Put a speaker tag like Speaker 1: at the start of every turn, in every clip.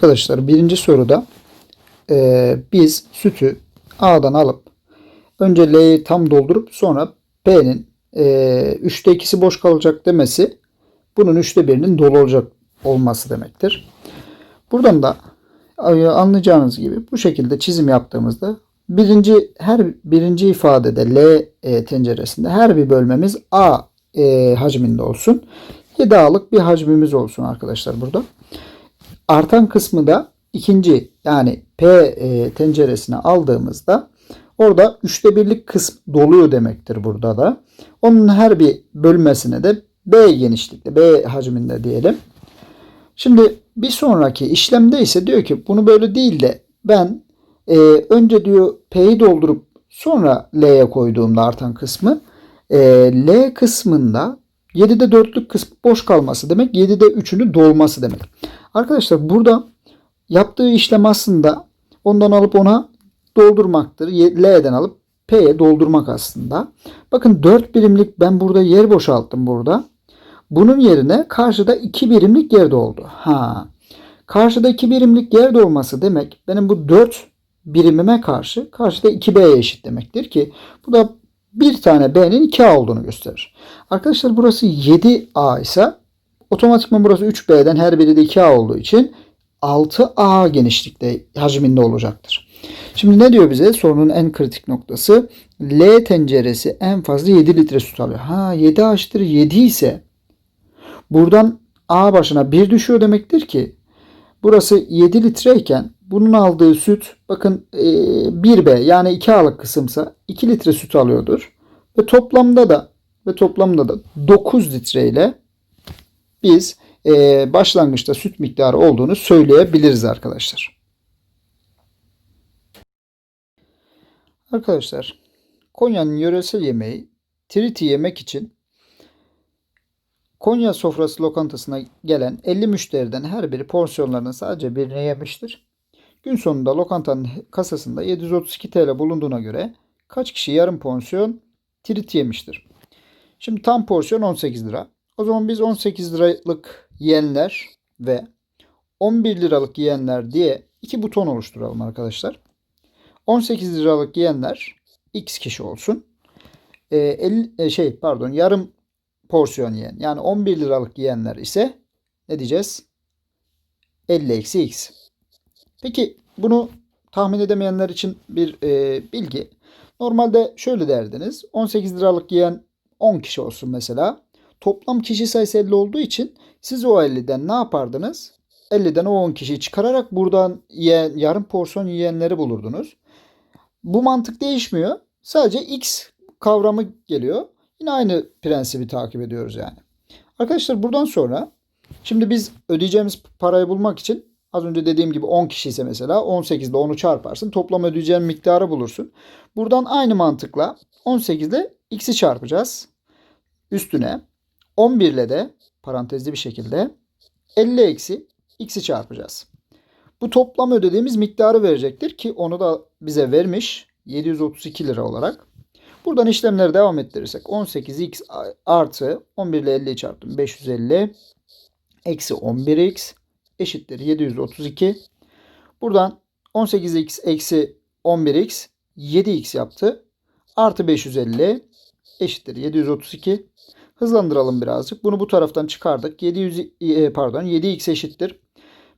Speaker 1: Arkadaşlar birinci soruda e, biz sütü A'dan alıp önce L'yi tam doldurup sonra B'nin e, 3'te 2'si boş kalacak demesi bunun 3'te 1'inin dolu olacak olması demektir. Buradan da e, anlayacağınız gibi bu şekilde çizim yaptığımızda birinci her birinci ifadede L e, tenceresinde her bir bölmemiz A e, hacminde olsun. 7 A'lık bir hacmimiz olsun arkadaşlar burada. Artan kısmı da ikinci yani P e, tenceresine aldığımızda orada üçte birlik kısım doluyor demektir burada da. Onun her bir bölmesine de B genişlikte, B hacminde diyelim. Şimdi bir sonraki işlemde ise diyor ki bunu böyle değil de ben e, önce diyor P'yi doldurup sonra L'ye koyduğumda artan kısmı e, L kısmında 7'de 4'lük kısmı boş kalması demek 7'de 3'ünü dolması demek. Arkadaşlar burada yaptığı işlem aslında ondan alıp ona doldurmaktır. L'den alıp P'ye doldurmak aslında. Bakın 4 birimlik ben burada yer boşalttım burada. Bunun yerine karşıda 2 birimlik yer doldu. Ha. Karşıda 2 birimlik yer dolması demek benim bu 4 birimime karşı karşıda 2B'ye eşit demektir ki bu da bir tane B'nin 2A olduğunu gösterir. Arkadaşlar burası 7A ise otomatikman burası 3B'den her biri de 2A olduğu için 6A genişlikte hacminde olacaktır. Şimdi ne diyor bize? Sorunun en kritik noktası L tenceresi en fazla 7 litre süt alıyor. Ha 7 H'tir 7 ise buradan A başına 1 düşüyor demektir ki burası 7 litreyken bunun aldığı süt bakın e, 1B yani 2 A'lık kısımsa 2 litre süt alıyordur. Ve toplamda da ve toplamda da 9 litre ile biz e, başlangıçta süt miktarı olduğunu söyleyebiliriz arkadaşlar. Arkadaşlar Konya'nın yöresel yemeği triti yemek için Konya sofrası lokantasına gelen 50 müşteriden her biri porsiyonlarının sadece birini yemiştir. Gün sonunda lokantanın kasasında 732 TL bulunduğuna göre kaç kişi yarım porsiyon trit yemiştir? Şimdi tam porsiyon 18 lira. O zaman biz 18 liralık yiyenler ve 11 liralık yiyenler diye iki buton oluşturalım arkadaşlar. 18 liralık yiyenler x kişi olsun. E, 50, e, şey pardon yarım porsiyon yiyen yani 11 liralık yiyenler ise ne diyeceğiz? 50 eksi x. Peki bunu tahmin edemeyenler için bir e, bilgi. Normalde şöyle derdiniz. 18 liralık yiyen 10 kişi olsun mesela. Toplam kişi sayısı 50 olduğu için siz o 50'den ne yapardınız? 50'den o 10 kişiyi çıkararak buradan yiyen, yarım porsiyon yiyenleri bulurdunuz. Bu mantık değişmiyor. Sadece x kavramı geliyor. Yine aynı prensibi takip ediyoruz yani. Arkadaşlar buradan sonra şimdi biz ödeyeceğimiz parayı bulmak için az önce dediğim gibi 10 kişi ise mesela 18 ile 10'u çarparsın. Toplam ödeyeceğin miktarı bulursun. Buradan aynı mantıkla 18 ile x'i çarpacağız. Üstüne 11 ile de parantezli bir şekilde 50 eksi x'i çarpacağız. Bu toplam ödediğimiz miktarı verecektir ki onu da bize vermiş 732 lira olarak. Buradan işlemleri devam ettirirsek 18x artı 11 ile 50'yi çarptım 550 eksi 11x eşittir 732. Buradan 18x eksi 11x 7x yaptı. Artı 550 eşittir 732. Hızlandıralım birazcık. Bunu bu taraftan çıkardık. 700 e, pardon 7x eşittir.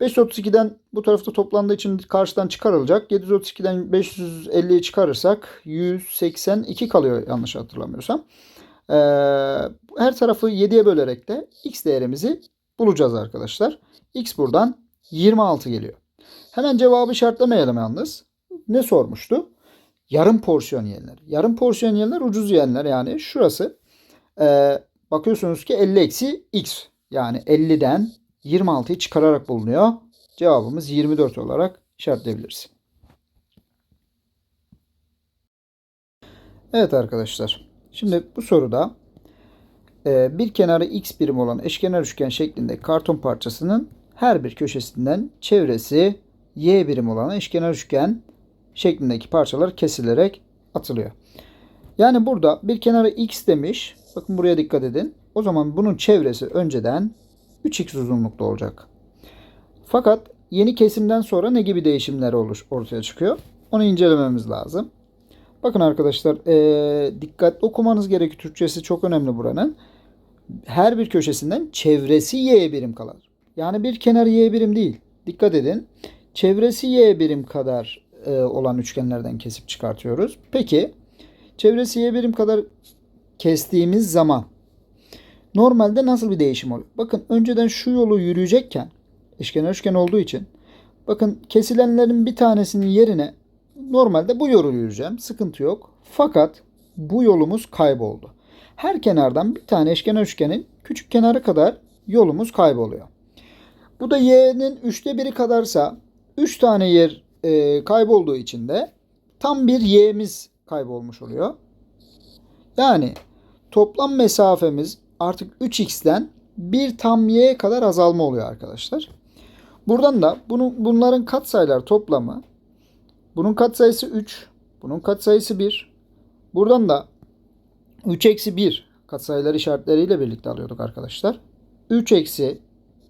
Speaker 1: 532'den bu tarafta toplandığı için karşıdan çıkarılacak. 732'den 550'yi çıkarırsak 182 kalıyor yanlış hatırlamıyorsam. Ee, her tarafı 7'ye bölerek de x değerimizi bulacağız arkadaşlar. X buradan 26 geliyor. Hemen cevabı şartlamayalım yalnız. Ne sormuştu? Yarım porsiyon yiyenler. Yarım porsiyon yiyenler ucuz yiyenler yani şurası. Ee, bakıyorsunuz ki 50 eksi x. Yani 50'den 26'yı çıkararak bulunuyor. Cevabımız 24 olarak işaretleyebiliriz. Evet arkadaşlar. Şimdi bu soruda e, bir kenarı x birim olan eşkenar üçgen şeklinde karton parçasının her bir köşesinden çevresi y birim olan eşkenar üçgen şeklindeki parçalar kesilerek atılıyor. Yani burada bir kenarı x demiş. Bakın buraya dikkat edin. O zaman bunun çevresi önceden 3x uzunlukta olacak. Fakat yeni kesimden sonra ne gibi değişimler olur, ortaya çıkıyor? Onu incelememiz lazım. Bakın arkadaşlar ee, dikkatli okumanız gerekiyor. Türkçesi çok önemli buranın. Her bir köşesinden çevresi y birim kalır. Yani bir kenar y birim değil. Dikkat edin. Çevresi y birim kadar e, olan üçgenlerden kesip çıkartıyoruz. Peki çevresi y birim kadar kestiğimiz zaman normalde nasıl bir değişim oluyor? Bakın önceden şu yolu yürüyecekken eşkenar üçgen olduğu için bakın kesilenlerin bir tanesinin yerine normalde bu yolu yürüyeceğim. Sıkıntı yok. Fakat bu yolumuz kayboldu. Her kenardan bir tane eşkenar üçgenin küçük kenarı kadar yolumuz kayboluyor. Bu da y'nin üçte biri kadarsa 3 tane yer e, kaybolduğu için de tam bir y'miz kaybolmuş oluyor. Yani toplam mesafemiz artık 3x'ten bir tam y kadar azalma oluyor arkadaşlar. Buradan da bunu, bunların katsayılar toplamı bunun katsayısı 3, bunun katsayısı 1. Buradan da 3 eksi 1 katsayılar işaretleriyle birlikte alıyorduk arkadaşlar. 3 eksi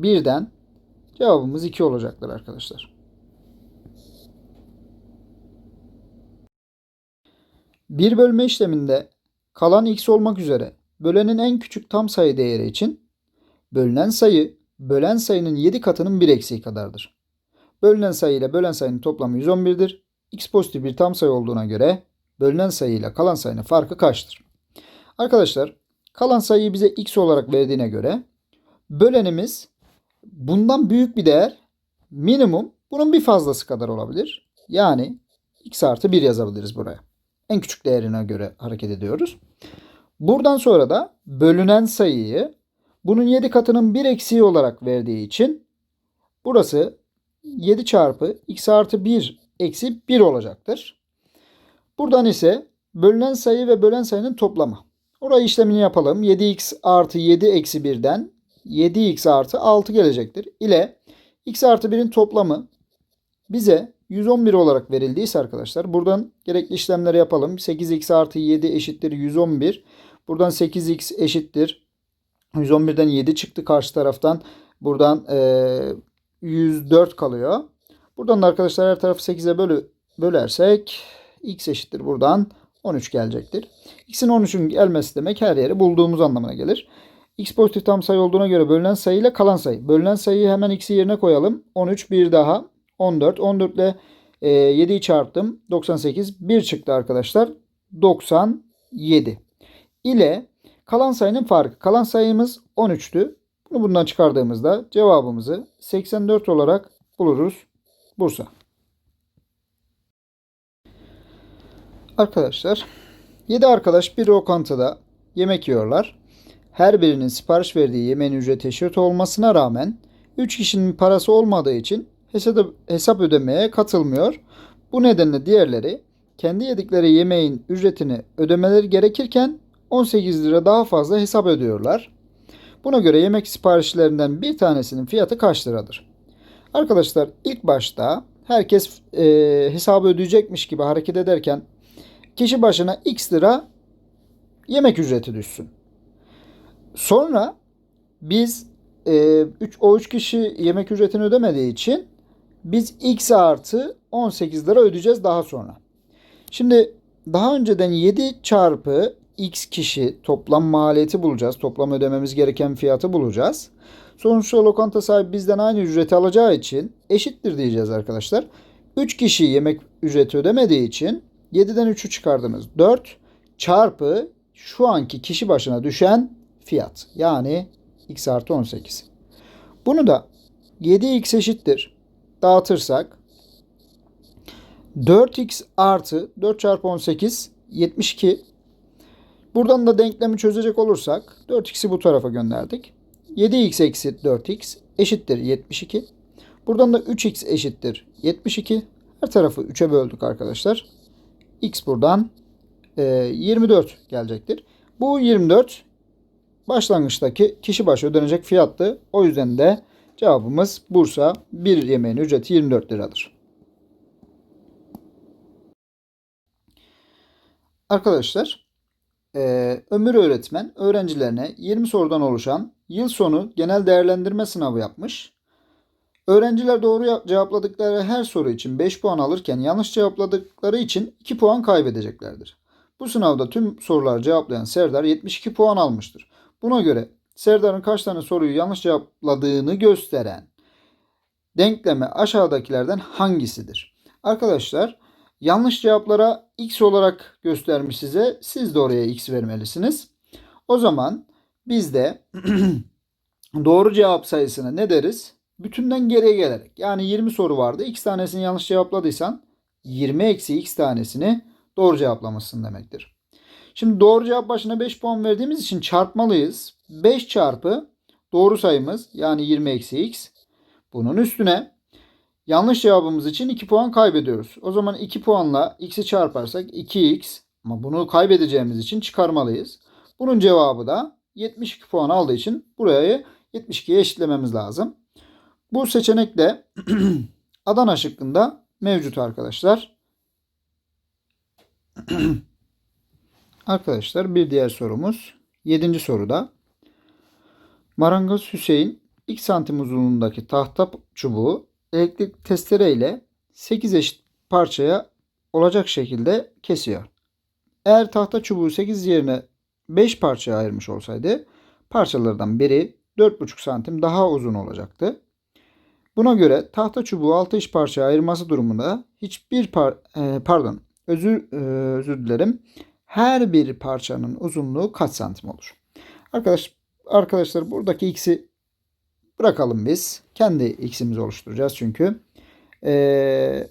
Speaker 1: 1'den cevabımız 2 olacaktır arkadaşlar. Bir bölme işleminde kalan x olmak üzere bölenin en küçük tam sayı değeri için bölünen sayı bölen sayının 7 katının 1 eksiği kadardır. Bölünen sayı ile bölen sayının toplamı 111'dir. x pozitif bir tam sayı olduğuna göre bölünen sayı ile kalan sayının farkı kaçtır? Arkadaşlar kalan sayıyı bize x olarak verdiğine göre bölenimiz bundan büyük bir değer minimum bunun bir fazlası kadar olabilir. Yani x artı 1 yazabiliriz buraya. En küçük değerine göre hareket ediyoruz. Buradan sonra da bölünen sayıyı bunun 7 katının 1 eksiği olarak verdiği için burası 7 çarpı x artı 1 eksi 1 olacaktır. Buradan ise bölünen sayı ve bölen sayının toplamı. Orayı işlemini yapalım. 7x artı 7 eksi 1'den 7x artı 6 gelecektir. İle x artı 1'in toplamı bize 111 olarak verildiyse arkadaşlar buradan gerekli işlemleri yapalım. 8x artı 7 eşittir 111. Buradan 8x eşittir. 111'den 7 çıktı karşı taraftan. Buradan e, 104 kalıyor. Buradan da arkadaşlar her tarafı 8'e bölü, bölersek x eşittir buradan 13 gelecektir. X'in 13'ün gelmesi demek her yeri bulduğumuz anlamına gelir. X pozitif tam sayı olduğuna göre bölünen sayı ile kalan sayı. Bölünen sayıyı hemen x'i yerine koyalım. 13 bir daha 14. 14 ile e, 7'yi çarptım. 98. 1 çıktı arkadaşlar. 97. İle kalan sayının farkı. Kalan sayımız 13'tü. Bunu bundan çıkardığımızda cevabımızı 84 olarak buluruz. Bursa. Arkadaşlar 7 arkadaş bir lokantada yemek yiyorlar. Her birinin sipariş verdiği yemeğin ücreti eşit olmasına rağmen 3 kişinin parası olmadığı için hesap, ödemeye katılmıyor. Bu nedenle diğerleri kendi yedikleri yemeğin ücretini ödemeleri gerekirken 18 lira daha fazla hesap ödüyorlar. Buna göre yemek siparişlerinden bir tanesinin fiyatı kaç liradır? Arkadaşlar ilk başta herkes e, hesabı ödeyecekmiş gibi hareket ederken kişi başına x lira yemek ücreti düşsün. Sonra biz e, üç, o 3 kişi yemek ücretini ödemediği için biz x artı 18 lira ödeyeceğiz daha sonra. Şimdi daha önceden 7 çarpı x kişi toplam maliyeti bulacağız. Toplam ödememiz gereken fiyatı bulacağız. Sonuçta lokanta sahibi bizden aynı ücreti alacağı için eşittir diyeceğiz arkadaşlar. 3 kişi yemek ücreti ödemediği için 7'den 3'ü çıkardınız. 4 çarpı şu anki kişi başına düşen fiyat. Yani x artı 18. Bunu da 7x eşittir. Dağıtırsak 4x artı 4 çarpı 18 72. Buradan da denklemi çözecek olursak 4x'i bu tarafa gönderdik. 7x eksi 4x eşittir 72. Buradan da 3x eşittir 72. Her tarafı 3'e böldük arkadaşlar. x buradan e, 24 gelecektir. Bu 24 başlangıçtaki kişi başı ödenecek fiyattı. O yüzden de cevabımız Bursa bir yemeğin ücreti 24 liradır. Arkadaşlar e, Ömür öğretmen öğrencilerine 20 sorudan oluşan yıl sonu genel değerlendirme sınavı yapmış. Öğrenciler doğru cevapladıkları her soru için 5 puan alırken yanlış cevapladıkları için 2 puan kaybedeceklerdir. Bu sınavda tüm soruları cevaplayan Serdar 72 puan almıştır. Buna göre Serdar'ın kaç tane soruyu yanlış cevapladığını gösteren denkleme aşağıdakilerden hangisidir? Arkadaşlar yanlış cevaplara x olarak göstermiş size. Siz de oraya x vermelisiniz. O zaman biz de doğru cevap sayısına ne deriz? Bütünden geriye gelerek. Yani 20 soru vardı. X tanesini yanlış cevapladıysan 20 eksi x tanesini doğru cevaplamışsın demektir. Şimdi doğru cevap başına 5 puan verdiğimiz için çarpmalıyız. 5 çarpı doğru sayımız yani 20 eksi x. Bunun üstüne yanlış cevabımız için 2 puan kaybediyoruz. O zaman 2 puanla x'i çarparsak 2x ama bunu kaybedeceğimiz için çıkarmalıyız. Bunun cevabı da 72 puan aldığı için burayı 72'ye eşitlememiz lazım. Bu seçenek de Adana şıkkında mevcut arkadaşlar. arkadaşlar bir diğer sorumuz 7. soruda. Marangoz Hüseyin 2 santim uzunluğundaki tahta çubuğu elektrik testere ile 8 eşit parçaya olacak şekilde kesiyor. Eğer tahta çubuğu 8 yerine 5 parçaya ayırmış olsaydı parçalardan biri 4,5 santim daha uzun olacaktı. Buna göre tahta çubuğu 6 eş parçaya ayırması durumunda hiçbir par e, pardon özür e, özür dilerim. Her bir parçanın uzunluğu kaç santim olur? Arkadaş arkadaşlar buradaki x'i bırakalım biz. Kendi x'imizi oluşturacağız çünkü. E,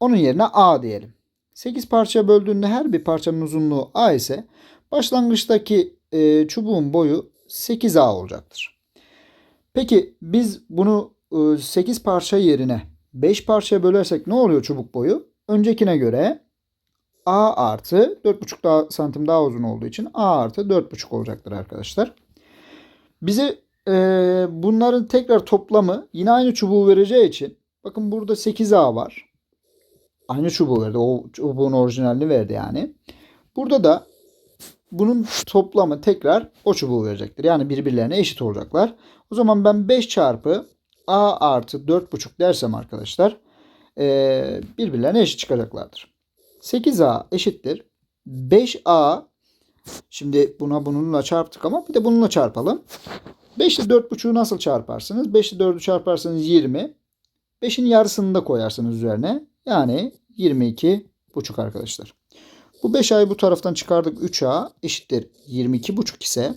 Speaker 1: onun yerine a diyelim. 8 parçaya böldüğünde her bir parçanın uzunluğu a ise başlangıçtaki e, çubuğun boyu 8a olacaktır. Peki biz bunu 8 parça yerine 5 parçaya bölersek ne oluyor çubuk boyu? Öncekine göre A artı 4,5 daha, santim daha uzun olduğu için A artı 4,5 olacaktır arkadaşlar. Bize e, bunların tekrar toplamı yine aynı çubuğu vereceği için bakın burada 8A var. Aynı çubuğu verdi. O çubuğun orijinalini verdi yani. Burada da bunun toplamı tekrar o çubuğu verecektir. Yani birbirlerine eşit olacaklar. O zaman ben 5 çarpı a artı 4,5 dersem arkadaşlar e, birbirlerine eşit çıkacaklardır. 8a eşittir. 5a şimdi buna bununla çarptık ama bir de bununla çarpalım. 5 ile 4,5'u nasıl çarparsınız? 5 ile 4'ü çarparsanız 20. 5'in yarısını da koyarsınız üzerine. Yani 22,5 arkadaşlar. Bu 5a'yı bu taraftan çıkardık. 3a eşittir 22,5 ise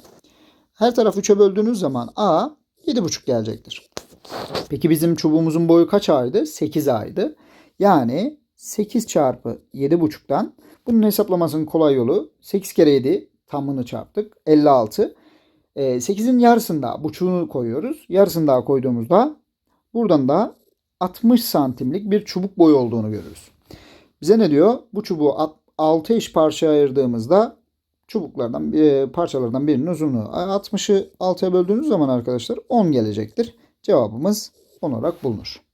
Speaker 1: her tarafı 3'e böldüğünüz zaman a 7,5 gelecektir. Peki bizim çubuğumuzun boyu kaç aydı? 8 aydı. Yani 8 çarpı 7,5'tan bunun hesaplamasının kolay yolu 8 kere 7 tamını çarptık. 56. E, 8'in yarısında buçuğunu koyuyoruz. Yarısını daha koyduğumuzda buradan da 60 santimlik bir çubuk boyu olduğunu görürüz. Bize ne diyor? Bu çubuğu 6 eş parçaya ayırdığımızda çubuklardan e, parçalardan birinin uzunluğu 60'ı 6'ya böldüğünüz zaman arkadaşlar 10 gelecektir. Cevabımız 10 olarak bulunur.